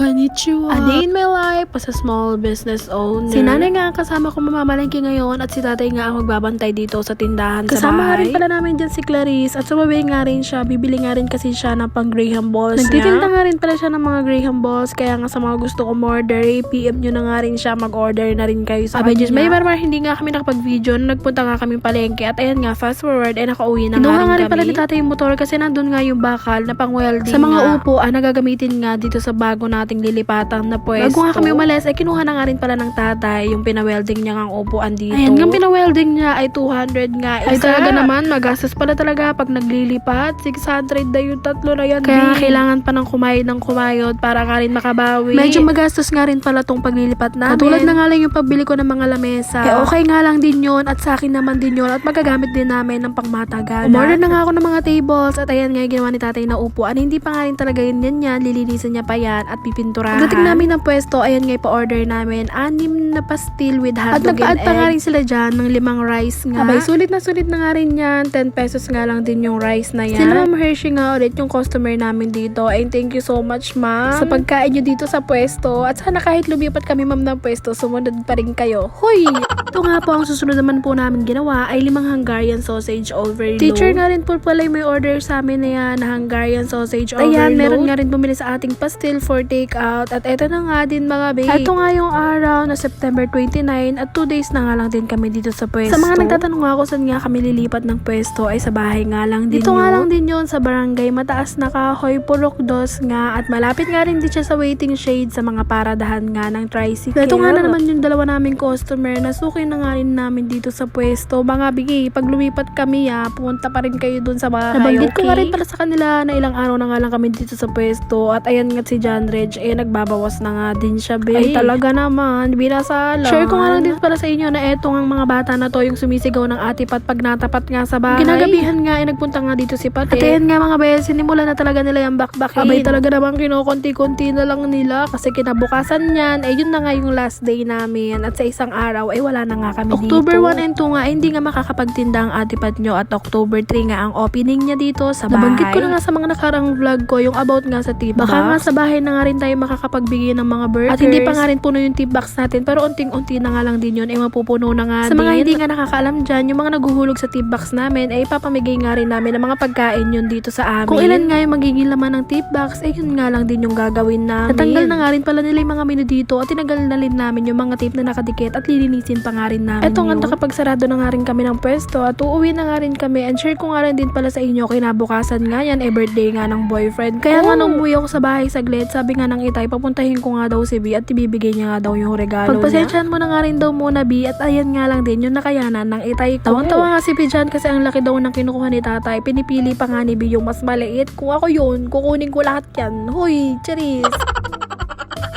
Konnichiwa. A day in my life as a small business owner. Si nanay nga ang kasama ko mamamalengke ngayon at si tatay nga ang magbabantay dito sa tindahan sa Kasama bahay. nga rin pala namin dyan si Clarice at sumabay nga rin siya. Bibili nga rin kasi siya ng pang Graham balls Nagtitinda nga rin pala siya ng mga Graham balls kaya nga sa mga gusto ko order, PM nyo na nga rin siya mag-order na rin kayo sa Abay, kanya. May marmar hindi nga kami nakapag-video nagpunta nga kami palengke at ayan nga fast forward ay nakauwi na Kinuha nga nga rin rin pala ni tatay yung motor kasi nandun nga yung bakal na pang welding Sa mga upo ah, na gagamitin nga dito sa bago nating lilipatan na pwesto. Bago nga kami umalis ay kinuha na nga rin pala ng tatay yung pinawelding niya ang upuan dito. Ayan, yung pinawelding niya ay 200 nga. Ay, isa. talaga naman, magastos pala talaga pag naglilipat. 600 na yung tatlo na yan. Kaya Kaya kailangan pa ng kumayod ng kumayod para nga rin makabawi. Medyo magastos nga rin pala tong paglilipat namin. Katulad na nga lang yung pagbili ko ng mga lamesa. Eh okay nga lang din yun at sa akin naman din yun at magagamit din namin ng pangmatagalan. Umorder na nga ako ng mga tables at ayan nga yung ginawa ni tatay na upuan. Hindi pa nga rin talaga yun yan yan. Lilinisan niya pa yan at pipinturahan. Pagdating namin ng pwesto, ayan nga ipa-order namin. Anim na pastil with At hotdog nagpa-add and pa nga rin sila dyan ng limang rice nga. Abay, sulit na sulit na nga rin yan. 10 pesos nga lang din yung rice na yan. Sila Ma'am Hershey nga ulit yung customer namin dito. And thank you so much, ma'am. Sa pagkain nyo dito sa pwesto. At sana kahit lumipat kami, ma'am, ng pwesto, sumunod pa rin kayo. Hoy! Ito nga po ang susunod naman po namin ginawa ay limang Hungarian sausage overload. Teacher nga rin po pala may order sa amin na yan na Hungarian sausage overload. Ayan, meron nga rin bumili sa ating pastil for takeout. At eto na nga din mga babe. Ito nga yung araw na September 29 at 2 days na nga lang din kami dito sa pwesto. Sa mga nagtatanong ako saan nga kami lilipat ng pwesto ay sa bahay nga lang din Dito nga lang din yun sa barangay Mataas na Kahoy, Purok Dos nga at malapit nga rin din siya sa waiting shade sa mga paradahan nga ng tricycle. Ito nga na naman yung dalawa naming customer na suki na nga rin namin dito sa pwesto. Mga bigay, pag lumipat kami ah, pumunta pa rin kayo dun sa bahay. Nabanggit ko nga rin pala sa kanila na ilang araw na nga lang kami dito sa pwesto at ayan nga si John Reg eh nagbabawas na nga din siya babe. Ay talaga naman, binasala. Share ko nga lang din pala sa inyo na eto nga mga bata na to yung sumisigaw ng atipat pag natapat nga sa bahay. Ginagabihan nga eh nagpunta nga dito si Pate. At ayan nga mga bes, sinimula na talaga nila yung bakbakin. Abay talaga naman kinukunti-kunti na lang nila kasi kinabukasan niyan eh yun na nga yung last day namin at sa isang araw ay wala na nga kami October dito. 1 and 2 nga, hindi nga makakapagtinda ang atipat nyo at October 3 nga ang opening niya dito sa bahay. Nabanggit ko na nga sa mga nakarang vlog ko yung about nga sa tip Baka nga sa bahay na nga rin tayo makakapagbigay ng mga burgers. At hindi pa nga rin puno yung tip box natin pero unting-unti na nga lang din yun ay mapupuno na nga Sa din. mga hindi nga nakakaalam dyan, yung mga naguhulog sa tip box namin ay ipapamigay nga rin namin ng mga pagkain yun dito sa amin. Kung ilan nga yung magiging laman ng tip box, eh yun nga lang din yung gagawin namin. Natanggal na nga rin pala nila yung mga menu dito at tinanggal na rin namin yung mga tape na nakadikit at lilinisin pa nga rin namin Eto nga nakapagsarado na nga rin kami ng pwesto at uuwi na nga rin kami and share ko nga rin din pala sa inyo kinabukasan nga yan eh birthday nga ng boyfriend. Kaya nga Oh. nung umuwi ako sa bahay saglit, sabi nga ng itay, papuntahin ko nga daw si B at ibibigay niya nga daw yung regalo Pagpasensyahan mo na nga rin daw muna B at ayan nga lang din yung nakayanan ng itay ko. Tawang-tawa nga si B dyan kasi ang laki daw ng kinukuha ni tatay. Pinipili pa nga ni B yung mas maliit. Kung ako yun, kukunin ko lahat yan. Hoy, charis.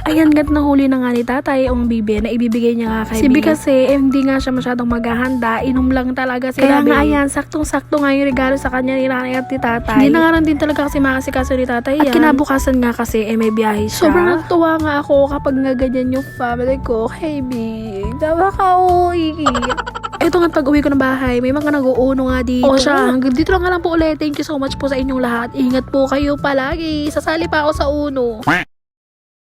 Ayan, gat nahuli na nga ni tatay ang bibi na ibibigay niya nga kay Si B B kasi eh, hindi nga siya masyadong maghahanda. Inom lang talaga sila. Kaya nga ayan, saktong-sakto nga yung regalo sa kanya ni nanay at ni tatay. Hindi na nga lang din talaga kasi makasikaso ni tatay At yan. kinabukasan nga kasi eh, may biyahe siya. Sobrang natuwa nga ako kapag nga ganyan yung family ko. Hey, B, dawa ka, uy. Ito nga pag uwi ko ng bahay, may mga nag-uuno nga dito. O siya, hanggang dito lang nga lang po ulit. Thank you so much po sa inyong lahat. Ingat po kayo palagi. Sasali pa ako sa uno.